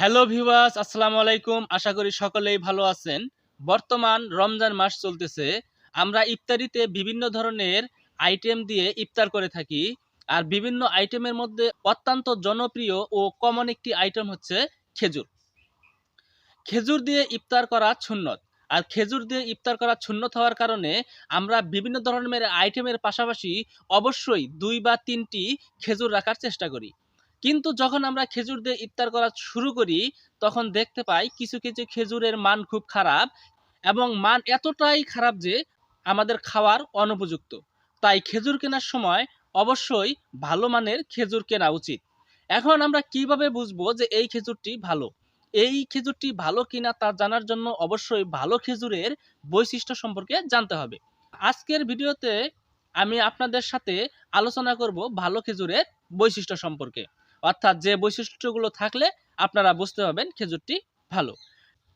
Hello viewers আসসালামু আলাইকুম। আশা করি সকলেই ভালো আছেন। বর্তমান রমজান মাস চলতেছে। আমরা ইফতারিতে বিভিন্ন ধরনের আইটেম দিয়ে ইফতার করে থাকি। আর বিভিন্ন আইটেমের মধ্যে অত্যন্ত জনপ্রিয় ও কমন একটি আইটেম হচ্ছে খেজুর। খেজুর দিয়ে ইফতার করা সুন্নত। আর খেজুর দিয়ে ইফতার করা সুন্নত হওয়ার কারণে আমরা বিভিন্ন ধরনের আইটেমের পাশাপাশি অবশ্যই দুই বা তিনটি খেজুর রাখার চেষ্টা করি। কিন্তু যখন আমরা খেজুর দিয়ে ইফতার করা শুরু করি, তখন দেখতে পাই কিছু কিছু খেজুরের মান খুব খারাপ এবং মান এতটাই খারাপ যে আমাদের খাওয়ার অনুপযুক্ত। তাই খেজুর কেনার সময় অবশ্যই ভালো মানের খেজুর কেনা উচিত। এখন আমরা কীভাবে বুঝব যে এই খেজুরটি ভালো? এই খেজুরটি ভালো কিনা তা জানার জন্য অবশ্যই ভালো খেজুরের বৈশিষ্ট্য সম্পর্কে জানতে হবে। আজকের ভিডিওতে আমি আপনাদের সাথে আলোচনা করব ভালো খেজুরের বৈশিষ্ট্য সম্পর্কে। অর্থাৎ যে বৈশিষ্ট্যগুলো থাকলে আপনারা বুঝতে পারবেন খেজুরটি ভালো।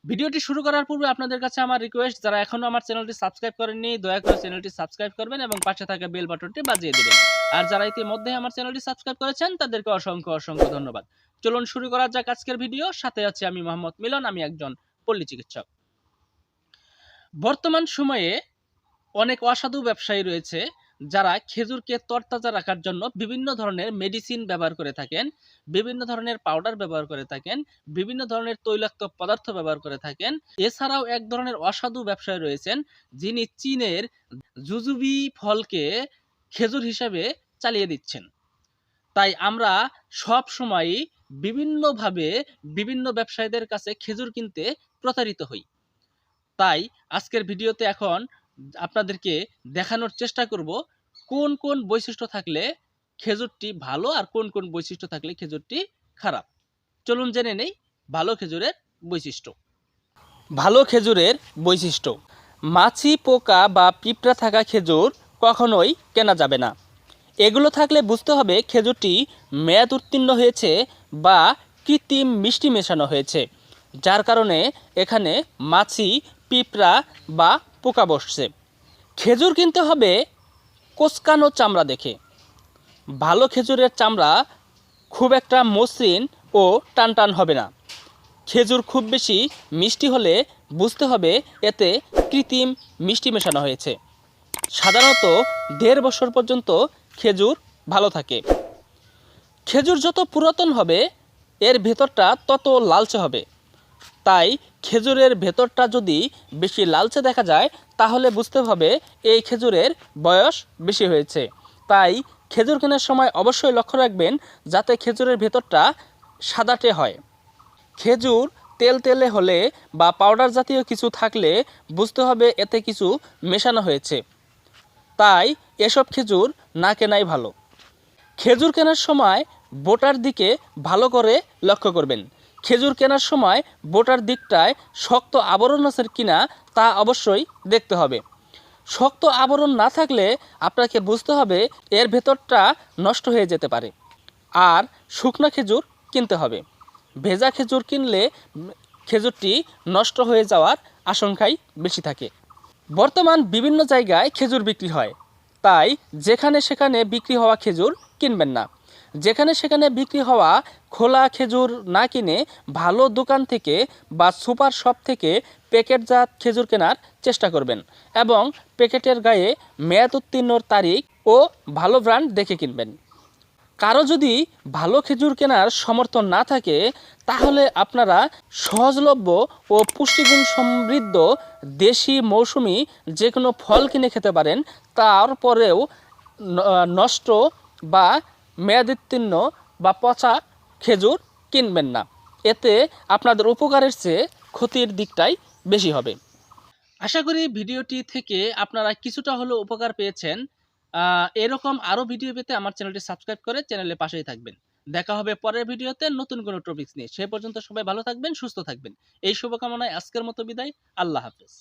ভিডিওটি শুরু করার পূর্বে আপনাদের কাছে আমার রিকোয়েস্ট যারা এখনও আমার চ্যানেলটি সাবস্ক্রাইব করেননি, দয়া করে চ্যানেলটি সাবস্ক্রাইব করবেন এবং পাশে থাকা বেল বাটনটি বাজিয়ে দেবেন। আর যারা ইতিমধ্যে আমার চ্যানেলটি সাবস্ক্রাইব করেছেন, তাদেরকে অসংখ্য অসংখ্য ধন্যবাদ। চলুন শুরু করা যাক আজকের ভিডিও সাথে আছে আমি মোহাম্মদ মিলন, আমি একজন পল্লী চিকিৎসক। বর্তমান সময়ে অনেক অসাধু ব্যবসায়ী রয়েছে যারা খেজুরকে তরতাজা রাখার জন্য বিভিন্ন ধরনের মেডিসিন ব্যবহার করে থাকেন, বিভিন্ন ধরনের পাউডার ব্যবহার করে থাকেন, বিভিন্ন ধরনের তৈলাক্ত পদার্থ ব্যবহার করে থাকেন। এছাড়াও এক ধরনের অসাধু ব্যবসায়ী রয়েছেন, যিনি চীনের জুজুবি ফলকে খেজুর হিসাবে চালিয়ে দিচ্ছেন। তাই আমরা সব সময়ই বিভিন্নভাবে বিভিন্ন ব্যবসায়ীদের কাছে খেজুর কিনতে প্রতারিত হই। তাই আজকের ভিডিওতে এখন আপনাদেরকে দেখানোর চেষ্টা করব কোন কোন বৈশিষ্ট্য থাকলে খেজুরটি ভালো আর কোন কোন বৈশিষ্ট্য থাকলে খেজুরটি খারাপ। চলুন জেনে নেই ভালো খেজুরের বৈশিষ্ট্য। ভালো খেজুরের বৈশিষ্ট্য। মাছি, পোকা বা পিঁপড়া থাকা খেজুর কখনোই কেনা যাবে না। এগুলো থাকলে বুঝতে হবে খেজুরটি মেয়াদ উত্তীর্ণ হয়েছে বা কৃত্রিম মিষ্টি মেশানো হয়েছে, যার কারণে এখানে মাছি, পিঁপড়া বা পোকা বসছে। খেজুর কিনতে হবে কোচকানো চামড়া দেখে। ভালো খেজুরের চামড়া খুব একটা মসৃণ ও টানটান হবে না। খেজুর খুব বেশি মিষ্টি হলে বুঝতে হবে এতে কৃত্রিম মিষ্টি মেশানো হয়েছে। সাধারণত দেড় বছর পর্যন্ত খেজুর ভালো থাকে। খেজুর যত পুরাতন হবে, এর ভেতরটা তত লালচে হবে। তাই খেজুরের ভেতরটা যদি বেশি লালচে দেখা যায়, তাহলে বুঝতে হবে এই খেজুরের বয়স বেশি হয়েছে। তাই খেজুর কেনার সময় অবশ্যই লক্ষ্য রাখবেন যাতে খেজুরের ভেতরটা সাদাটে হয়। খেজুর তেল তেলে হলে বা পাউডার জাতীয় কিছু থাকলে বুঝতে হবে এতে কিছু মেশানো হয়েছে। তাই এসব খেজুর না কেনাই ভালো। খেজুর কেনার সময় বোটার দিকে ভালো করে লক্ষ্য করবেন। খেজুর কেনার সময় বোটার দিকটায় শক্ত আবরণ আছে কিনা তা অবশ্যই দেখতে হবে। শক্ত আবরণ না থাকলে আপনাকে বুঝতে হবে এর ভেতরটা নষ্ট হয়ে যেতে পারে। আর শুকনো খেজুর কিনতে হবে। ভেজা খেজুর কিনলে খেজুরটি নষ্ট হয়ে যাওয়ার আশঙ্কাই বেশি থাকে। বর্তমান বিভিন্ন জায়গায় খেজুর বিক্রি হয়। তাই যেখানে সেখানে বিক্রি হওয়া খেজুর কিনবেন না। যেখানে সেখানে বিক্রি হওয়া খোলা খেজুর না কিনে ভালো দোকান থেকে বা সুপার শপ থেকে প্যাকেটজাত খেজুর কেনার চেষ্টা করবেন এবং প্যাকেটের গায়ে মেয়াদ উত্তীর্ণর তারিখ ও ভালো ব্র্যান্ড দেখে কিনবেন। কারও যদি ভালো খেজুর কেনার সমর্থন না থাকে, তাহলে আপনারা সহজলভ্য ও পুষ্টিগুণ সমৃদ্ধ দেশি মৌসুমি যে কোনো ফল কিনে খেতে পারেন তারপরেও নষ্ট বা মেয়াদোত্তীর্ণ বা পচা খেজুর কিনবেন না। এতে আপনাদের উপকারের চেয়ে ক্ষতির দিকটাই বেশি হবে। আশা করি ভিডিওটি থেকে আপনারা কিছুটা হলেও উপকার পেয়েছেন। এরকম আরও ভিডিও পেতে আমার চ্যানেলটি সাবস্ক্রাইব করে চ্যানেলের পাশেই থাকবেন। দেখা হবে পরের ভিডিওতে নতুন কোনো টপিকস নিয়ে। সে পর্যন্ত সবাই ভালো থাকবেন, সুস্থ থাকবেন। এই শুভকামনায় আজকের মতো বিদায়। আল্লাহ হাফেজ।